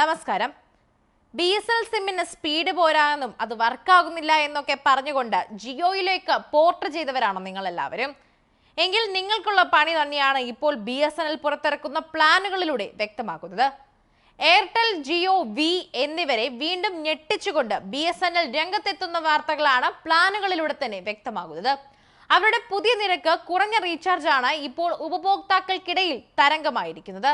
നമസ്കാരം. B S L സിമ്മിന് speed പോരാന്നും അത് വർക്കാകുന്നില്ല എന്നൊക്കെ പറഞ്ഞുകൊണ്ട് ജിയോയിലേക്ക് പോർട്ട് ചെയ്തവരാണ് നിങ്ങൾ എല്ലാവരും എങ്കിൽ നിങ്ങൾക്കുള്ള പണി തന്നെയാണ് ഇപ്പോൾ ബി എസ് എൻ എൽ പുറത്തിറക്കുന്ന പ്ലാനുകളിലൂടെ വ്യക്തമാക്കുന്നത്. എയർടെൽ ജിയോ വി എന്നിവരെ വീണ്ടും ഞെട്ടിച്ചുകൊണ്ട് ബി എസ് എൻ എൽ രംഗത്തെത്തുന്ന വാർത്തകളാണ് പ്ലാനുകളിലൂടെ തന്നെ വ്യക്തമാകുന്നത്. അവരുടെ പുതിയ നിരക്ക് കുറഞ്ഞ റീചാർജ് ആണ് ഇപ്പോൾ ഉപഭോക്താക്കൾക്കിടയിൽ തരംഗമായിരിക്കുന്നത്.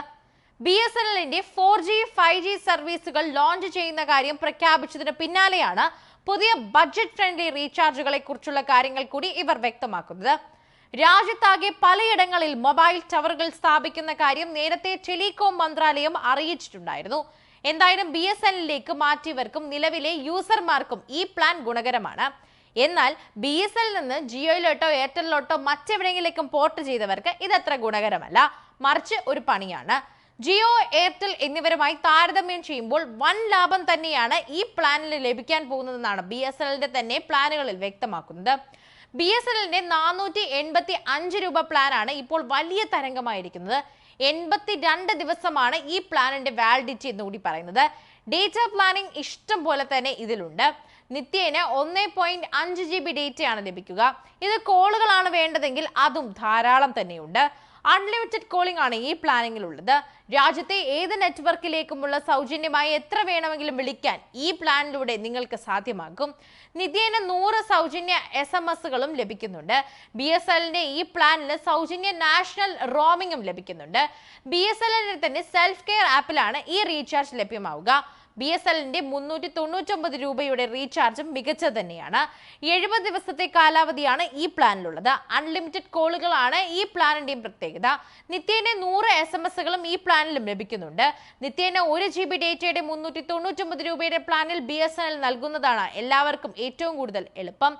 ബി എസ് എൻ എല്ലിന്റെ ഫോർ ജി ഫൈവ് ജി സർവീസുകൾ ലോഞ്ച് ചെയ്യുന്ന കാര്യം പ്രഖ്യാപിച്ചതിന് പിന്നാലെയാണ് പുതിയ ബഡ്ജറ്റ് ഫ്രണ്ട്ലി റീചാർജുകളെ കുറിച്ചുള്ള കാര്യങ്ങൾ കൂടി ഇവർ വ്യക്തമാക്കുന്നത്. രാജ്യത്താകെ പലയിടങ്ങളിൽ മൊബൈൽ ടവറുകൾ സ്ഥാപിക്കുന്ന കാര്യം നേരത്തെ ടെലികോം മന്ത്രാലയം അറിയിച്ചിട്ടുണ്ടായിരുന്നു. എന്തായാലും ബി എസ് എല്ലിലേക്ക് മാറ്റിയവർക്കും നിലവിലെ യൂസർമാർക്കും ഈ പ്ലാൻ ഗുണകരമാണ്. എന്നാൽ ബി എസ് എൽ നിന്ന് ജിയോയിലോട്ടോ എയർടെലിലോട്ടോ മറ്റെവിടെയെങ്കിലേക്കും പോർട്ട് ചെയ്തവർക്ക് ഇതത്ര ഗുണകരമല്ല. മറിച്ച് ഒരു പണിയാണ്. ജിയോ എയർടെൽ എന്നിവരുമായി താരതമ്യം ചെയ്യുമ്പോൾ വൻ ലാഭം തന്നെയാണ് ഈ പ്ലാനിൽ ലഭിക്കാൻ പോകുന്നതെന്നാണ് ബി എസ് എല്ലിന്റെ തന്നെ പ്ലാനുകളിൽ വ്യക്തമാക്കുന്നത്. ബി എസ് എല്ലിന്റെ നാനൂറ്റി എൺപത്തി അഞ്ച് രൂപ പ്ലാനാണ് ഇപ്പോൾ വലിയ തരംഗമായിരിക്കുന്നത്. എൺപത്തി രണ്ട് ദിവസമാണ് ഈ പ്ലാനിന്റെ വാലിഡിറ്റി എന്ന് കൂടി പറയുന്നത്. ഡേറ്റ പ്ലാനിംഗ് ഇഷ്ടം പോലെ തന്നെ ഇതിലുണ്ട്. നിത്യേന ഒന്നേ പോയിന്റ് അഞ്ച് ജി ബി ഡേറ്റയാണ് ലഭിക്കുക. ഇത് കോളുകളാണ് വേണ്ടതെങ്കിൽ അതും ധാരാളം തന്നെയുണ്ട്. അൺലിമിറ്റഡ് കോളിംഗ് ആണ് ഈ പ്ലാനിങ്ങിലുള്ളത്. രാജ്യത്തെ ഏത് നെറ്റ്വർക്കിലേക്കുമുള്ള സൗജന്യമായി എത്ര വേണമെങ്കിലും വിളിക്കാൻ ഈ പ്ലാനിലൂടെ നിങ്ങൾക്ക് സാധ്യമാകും. നിത്യേന നൂറ് സൗജന്യ എസ് എം എസുകളും ലഭിക്കുന്നുണ്ട്. ബി എസ് എല്ലിന്റെ ഈ പ്ലാനിൽ സൗജന്യ നാഷണൽ റോമിംഗും ലഭിക്കുന്നുണ്ട്. ബി എസ് എല്ലിന്റെ തന്നെ സെൽഫ് കെയർ ആപ്പിലാണ് ഈ റീചാർജ് ലഭ്യമാവുക. ബി എസ് എല്ലിന്റെ മുന്നൂറ്റി തൊണ്ണൂറ്റൊമ്പത് രൂപയുടെ റീചാർജും മികച്ചത് തന്നെയാണ്. എഴുപത് ദിവസത്തെ കാലാവധിയാണ് ഈ പ്ലാനിലുള്ളത്. അൺലിമിറ്റഡ് കോളുകളാണ് ഈ പ്ലാനിന്റെയും പ്രത്യേകത. നിത്യേന നൂറ് എസ് എം എസുകളും ഈ പ്ലാനിലും ലഭിക്കുന്നുണ്ട്. നിത്യേന ഒരു ജി ബി ഡേറ്റയുടെ മുന്നൂറ്റി തൊണ്ണൂറ്റൊമ്പത് രൂപയുടെ പ്ലാനിൽ ബി എസ് എൻ എൽ നൽകുന്നതാണ് എല്ലാവർക്കും ഏറ്റവും കൂടുതൽ എളുപ്പം.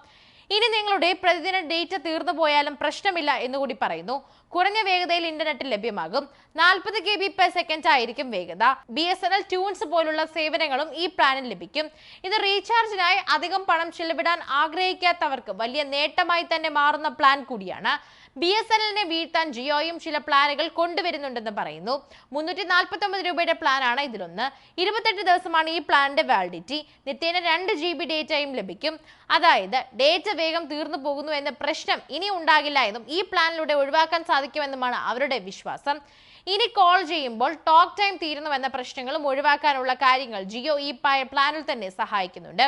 ഇനി നിങ്ങളുടെ പ്രതിദിന ഡേറ്റ തീർന്നു പോയാലും പ്രശ്നമില്ല എന്ന് കൂടി പറയുന്നു. കുറഞ്ഞ വേഗതയിൽ ഇന്റർനെറ്റ് ലഭ്യമാകും. നാൽപ്പത് കെ ബി പെർ സെക്കൻഡ് ആയിരിക്കും വേഗത. B S N L tunes പോലുള്ള സേവനങ്ങളും ഈ പ്ലാനിൽ ലഭിക്കും. ഇത് റീചാർജിനായി അധികം പണം ചെലവിടാൻ ആഗ്രഹിക്കാത്തവർക്ക് വലിയ നേട്ടമായി തന്നെ മാറുന്ന പ്ലാൻ കൂടിയാണ്. ബി എസ് എല്ലിനെ വീഴ്ത്താൻ ജിയോയും ചില പ്ലാനുകൾ കൊണ്ടുവരുന്നുണ്ടെന്ന് പറയുന്നു. മുന്നൂറ്റി നാൽപ്പത്തി ഒമ്പത് രൂപയുടെ പ്ലാനാണ് ഇതിലൊന്ന്. ഇരുപത്തെട്ട് ദിവസമാണ് ഈ പ്ലാനിന്റെ വാലിഡിറ്റി നിത്യേന രണ്ട് ജി ബി ഡേറ്റയും ലഭിക്കും. അതായത് ഡേറ്റ വേഗം തീർന്നു പോകുന്നു എന്ന പ്രശ്നം ഇനി ഉണ്ടാകില്ല എന്നും ഈ പ്ലാനിലൂടെ ഒഴിവാക്കാൻ സാധിക്കുമെന്നുമാണ് അവരുടെ വിശ്വാസം. ഇനി കോൾ ചെയ്യുമ്പോൾ ടോക്ക് ടൈം തീരുന്നുവെന്ന പ്രശ്നങ്ങളും ഒഴിവാക്കാനുള്ള കാര്യങ്ങൾ ജിയോ ഈ പ്ലാനിൽ തന്നെ സഹായിക്കുന്നുണ്ട്.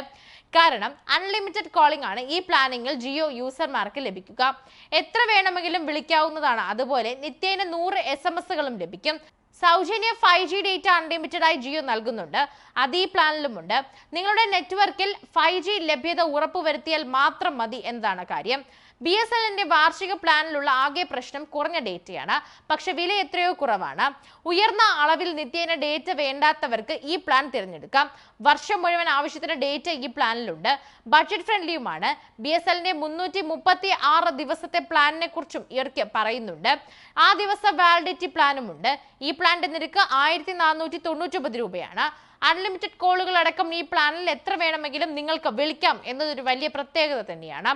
കാരണം അൺലിമിറ്റഡ് കോളിംഗ് ആണ് ഈ പ്ലാനിങ്ങിൽ ജിയോ യൂസർമാർക്ക് ലഭിക്കുക. എത്ര വേണമെങ്കിലും വിളിക്കാവുന്നതാണ്. അതുപോലെ നിത്യേന നൂറ് എസ് എം എസുകളും ലഭിക്കും. സൗജന്യ ഫൈവ് ജി ഡേറ്റ അൺലിമിറ്റഡ് ആയി ജിയോ നൽകുന്നുണ്ട്. അത് ഈ പ്ലാനിലുമുണ്ട് നിങ്ങളുടെ നെറ്റ്വർക്കിൽ ഫൈവ് ജി ലഭ്യത ഉറപ്പുവരുത്തിയാൽ മാത്രം മതി എന്നതാണ് കാര്യം. ബി എസ് എല്ലിന്റെ വാർഷിക പ്ലാനിലുള്ള ആകെ പ്രശ്നം കുറഞ്ഞ ഡേറ്റയാണ്. പക്ഷെ വില എത്രയോ കുറവാണ്. ഉയർന്ന അളവിൽ നിത്യേന ഡേറ്റ വേണ്ടാത്തവർക്ക് ഈ പ്ലാൻ തിരഞ്ഞെടുക്കാം. വർഷം മുഴുവൻ ആവശ്യത്തിന് ഡേറ്റ ഈ പ്ലാനിലുണ്ട്. ബഡ്ജറ്റ് ഫ്രണ്ട്ലിയുമാണ്. ബി എസ് എല്ലിന്റെ മുന്നൂറ്റി മുപ്പത്തി ആറ് ദിവസത്തെ പ്ലാനിനെ കുറിച്ചും ഇവർക്ക് പറയുന്നുണ്ട്. ആ ദിവസ വാലിഡിറ്റി പ്ലാനും ഉണ്ട് ഈ പ്ലാന്റെ നിരക്ക് ആയിരത്തി നാനൂറ്റി തൊണ്ണൂറ്റൊമ്പത് രൂപയാണ്. അൺലിമിറ്റഡ് കോളുകൾ അടക്കം ഈ പ്ലാനിൽ എത്ര വേണമെങ്കിലും നിങ്ങൾക്ക് വിളിക്കാം എന്നതൊരു വലിയ പ്രത്യേകത തന്നെയാണ്.